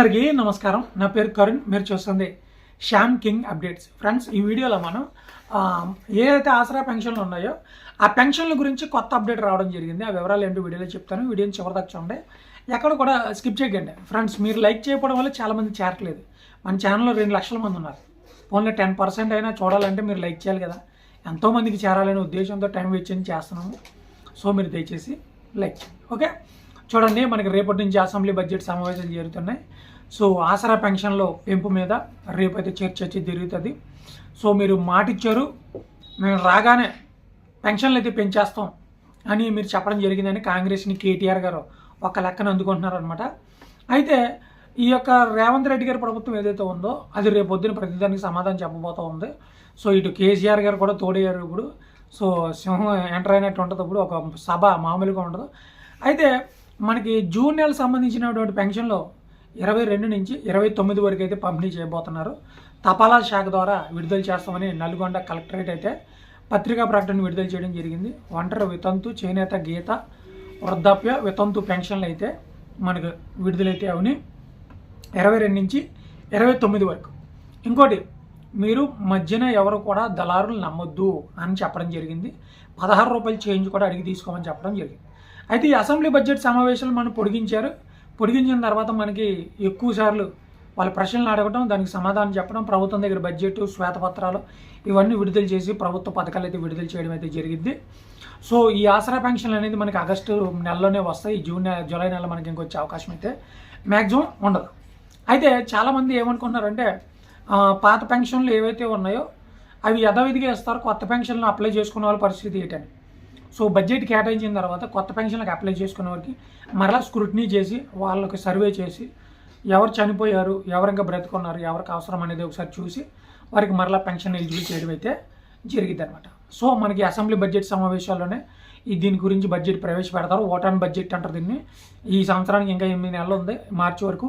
అందరికీ నమస్కారం. నా పేరు కరుణ్ మీరు చూస్తుంది శ్యామ్ కింగ్ అప్డేట్స్. ఫ్రెండ్స్ ఈ వీడియోలో మనం ఏదైతే ఆసరా పెన్షన్లు ఉన్నాయో ఆ పెన్షన్ల గురించి కొత్త అప్డేట్ రావడం జరిగింది. ఆ వివరాలు ఏంటో వీడియోలో చెప్తాను. వీడియోని చివరిదాకా చూడండి. ఎక్కడ కూడా స్కిప్ చేయకండి. ఫ్రెండ్స్ మీరు లైక్ చేయకపోవడం వల్ల చాలామంది చేరట్లేదు. మన ఛానల్లో రెండు లక్షల మంది ఉన్నారు. ఓన్లీ టెన్ పర్సెంట్ అయినా చూడాలంటే మీరు లైక్ చేయాలి కదా. ఎంతోమందికి చేరాలనే ఉద్దేశంతో టైం వెచ్చించి చేస్తున్నాము. సో మీరు దయచేసి లైక్ చేయండి. ఓకే? చూడండి మనకి రేపటి నుంచి అసెంబ్లీ బడ్జెట్ సమావేశాలు జరుగుతున్నాయి. సో ఆసరా పెన్షన్లో పెంపు మీద రేపైతే చర్చ వచ్చి జరుగుతుంది. సో మీరు మాటిచ్చారు మేము రాగానే పెన్షన్లు అయితే పెంచేస్తాం అని మీరు చెప్పడం జరిగిందని కాంగ్రెస్ని కేటీఆర్ గారు ఒక లెక్కన అందుకుంటున్నారు అనమాట అయితే ఈ యొక్క రేవంత్ రెడ్డి గారి ప్రభుత్వం ఏదైతే ఉందో అది రేపు పొద్దున ప్రతిదానికి సమాధానం చెప్పబోతూ ఉంది. సో ఇటు కేసీఆర్ గారు కూడా తోడయ్యారు ఇప్పుడు. సో సింహం ఎంటర్ అయినట్టు ఉంటుంది ఇప్పుడు ఒక సభ మామూలుగా ఉండదు. అయితే మనకి జూన్ నెల సంబంధించినటువంటి పెన్షన్లో ఇరవై రెండు నుంచి ఇరవై తొమ్మిది వరకు అయితే పంపిణీ చేయబోతున్నారు. తపాలా శాఖ ద్వారా విడుదల చేస్తామని నల్గొండ కలెక్టరేట్ అయితే పత్రికా ప్రకటన విడుదల చేయడం జరిగింది. ఒంటరి వితంతు చేనేత గీత వృద్ధాప్య వితంతు పెన్షన్లు అయితే మనకు విడుదలైతే అవని ఇరవై రెండు నుంచి ఇరవై తొమ్మిది వరకు. ఇంకోటి మీరు మధ్యన ఎవరు కూడా దళారులు నమ్మొద్దు అని చెప్పడం జరిగింది. పదహారు రూపాయలు చేంజ్ కూడా అడిగి తీసుకోమని చెప్పడం జరిగింది. అయితే ఈ అసెంబ్లీ బడ్జెట్ సమావేశాలు మనం పొడిగించారు. పొడిగించిన తర్వాత మనకి ఎక్కువ సార్లు వాళ్ళ ప్రశ్నలు అడగడం దానికి సమాధానం చెప్పడం ప్రభుత్వం దగ్గర బడ్జెట్ శ్వేతపత్రాలు ఇవన్నీ విడుదల చేసి ప్రభుత్వ పథకాలు అయితే విడుదల చేయడం అయితే జరిగింది. సో ఈ ఆసరా పెన్షన్లు అనేది మనకి ఆగస్టు నెలలోనే వస్తాయి. జూన్ నెల జూలై నెల మనకి ఇంకొచ్చే అవకాశం అయితే మ్యాక్సిమం ఉండదు. అయితే చాలామంది ఏమనుకుంటున్నారంటే పాత పెన్షన్లు ఏవైతే ఉన్నాయో అవి యథావిధిగా ఇస్తారు. కొత్త పెన్షన్లు అప్లై చేసుకునే వాళ్ళ పరిస్థితి ఏంటని. సో బడ్జెట్ కేటాయించిన తర్వాత కొత్త పెన్షన్లకు అప్లై చేసుకునే వారికి మరలా స్క్రూటినీ చేసి వాళ్ళకి సర్వే చేసి ఎవరు చనిపోయారు ఎవరు ఇంకా బ్రతుకున్నారు ఎవరికి అవసరం అనేది ఒకసారి చూసి వారికి మరలా పెన్షన్ ఎలిజిబుల్ చేయడం అయితే జరిగింది అనమాట సో మనకి అసెంబ్లీ బడ్జెట్ సమావేశాల్లోనే ఈ దీని గురించి బడ్జెట్ ప్రవేశపెడతారు. ఓటాన్ బడ్జెట్ అంటారు దీన్ని. ఈ సంవత్సరానికి ఇంకా ఎనిమిది నెలలు ఉంది మార్చి వరకు.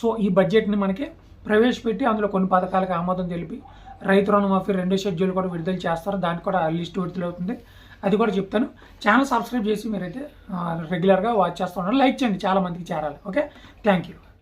సో ఈ బడ్జెట్ని మనకి ప్రవేశపెట్టి అందులో కొన్ని పథకాలకు ఆమోదం తెలిపి రైతు రుణమాఫీ రెండో షెడ్యూల్ కూడా విడుదల చేస్తారు. దానికి కూడా లిస్ట్ విడుదలవుతుంది అది కూడా చెప్తాను. ఛానల్ సబ్స్క్రైబ్ చేసి మీరైతే రెగ్యులర్గా వాచ్ చేస్తూ ఉండాలి లైక్ చేయండి. చాలా మందికి చేరాలి. Okay thank you